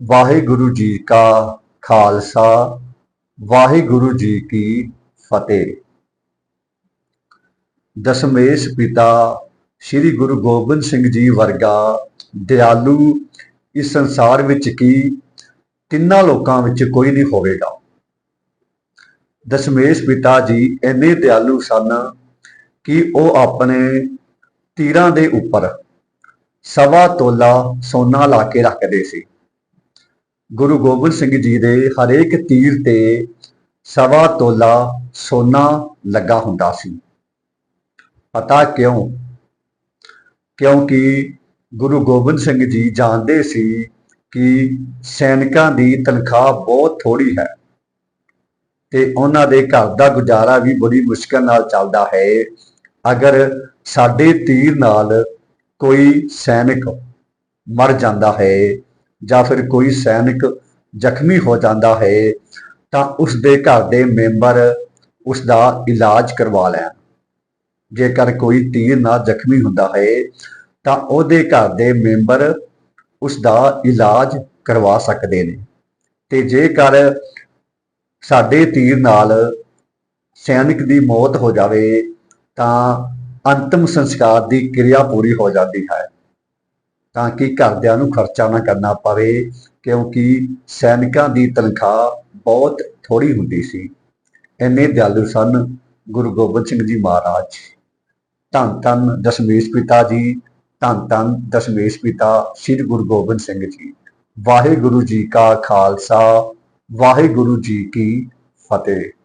ਵਾਹਿਗੁਰੂ ਜੀ ਕਾ ਖਾਲਸਾ, ਵਾਹਿਗੁਰੂ ਜੀ ਕੀ ਫਤਿਹ। ਦਸ਼ਮੇਸ਼ ਪਿਤਾ ਸ੍ਰੀ ਗੁਰੂ ਗੋਬਿੰਦ ਸਿੰਘ ਜੀ ਵਰਗਾ ਦਿਆਲੂ ਇਸ ਸੰਸਾਰ ਵਿੱਚ ਕੀ ਤਿੰਨਾਂ ਲੋਕਾਂ ਵਿੱਚ ਕੋਈ ਨਹੀਂ ਹੋਵੇਗਾ। ਦਸ਼ਮੇਸ਼ ਪਿਤਾ ਜੀ ਇੰਨੇ ਦਿਆਲੂ ਸਨ ਕਿ ਉਹ ਆਪਣੇ ਤੀਰਾਂ ਦੇ ਉੱਪਰ ਸਵਾ ਤੋਲਾ ਸੋਨਾ ਲਾ ਕੇ ਰੱਖਦੇ ਸੀ। ਗੁਰੂ ਗੋਬਿੰਦ ਸਿੰਘ ਜੀ ਦੇ ਹਰੇਕ ਤੀਰ ਤੇ ਸਵਾ ਤੋਲਾ ਸੋਨਾ ਲੱਗਾ ਹੁੰਦਾ ਸੀ। ਪਤਾ ਕਿਉਂ? ਕਿਉਂਕਿ ਗੁਰੂ ਗੋਬਿੰਦ ਸਿੰਘ ਜੀ ਜਾਣਦੇ ਸੀ ਕਿ ਸੈਨਿਕਾਂ ਦੀ ਤਨਖਾਹ ਬਹੁਤ ਥੋੜੀ ਹੈ ਤੇ ਉਹਨਾਂ ਦੇ ਘਰ ਦਾ ਗੁਜ਼ਾਰਾ ਵੀ ਬੜੀ ਮੁਸ਼ਕਲ ਨਾਲ ਚੱਲਦਾ ਹੈ। ਅਗਰ ਸਾਡੇ ਤੀਰ ਨਾਲ ਕੋਈ ਸੈਨਿਕ ਮਰ ਜਾਂਦਾ ਹੈ ਜਾਂ ਫਿਰ ਕੋਈ ਸੈਨਿਕ ਜ਼ਖਮੀ ਹੋ ਜਾਂਦਾ ਹੈ, ਤਾਂ ਉਸ ਦੇ ਘਰ ਦੇ ਮੈਂਬਰ ਉਸ ਦਾ ਇਲਾਜ ਕਰਵਾ ਲੈਣ। ਜੇਕਰ ਕੋਈ ਤੀਰ ਨਾਲ ਜ਼ਖਮੀ ਹੁੰਦਾ ਹੈ, ਤਾਂ ਉਹਦੇ ਘਰ ਦੇ ਮੈਂਬਰ ਉਸ ਦਾ ਇਲਾਜ ਕਰਵਾ ਸਕਦੇ ਨੇ। ਤੇ ਜੇਕਰ ਸਾਡੇ ਤੀਰ ਨਾਲ ਸੈਨਿਕ ਦੀ ਮੌਤ ਹੋ ਜਾਵੇ, ਤਾਂ ਅੰਤਮ ਸੰਸਕਾਰ ਦੀ ਕਿਰਿਆ ਪੂਰੀ ਹੋ ਜਾਂਦੀ ਹੈ। ਤਾਂ ਕਿ ਘਰਦਿਆਂ ਨੂੰ ਖਰਚਾ ਨਾ ਕਰਨਾ ਪਵੇ, ਕਿਉਂਕਿ ਸੈਨਿਕਾਂ ਦੀ ਤਨਖਾਹ ਬਹੁਤ ਥੋੜੀ ਹੁੰਦੀ ਸੀ। ਇੰਨੇ ਦਿਆਲੂ ਸਨ ਗੁਰੂ ਗੋਬਿੰਦ ਸਿੰਘ ਜੀ ਮਹਾਰਾਜ। ਧੰਨ ਧੰਨ ਦਸ਼ਮੇਸ਼ ਪਿਤਾ ਜੀ, ਧੰਨ ਧੰਨ ਦਸ਼ਮੇਸ਼ ਪਿਤਾ ਸ੍ਰੀ ਗੁਰੂ ਗੋਬਿੰਦ ਸਿੰਘ ਜੀ। ਵਾਹਿਗੁਰੂ ਜੀ ਕਾ ਖਾਲਸਾ, ਵਾਹਿਗੁਰੂ ਜੀ ਕੀ ਫਤਿਹ।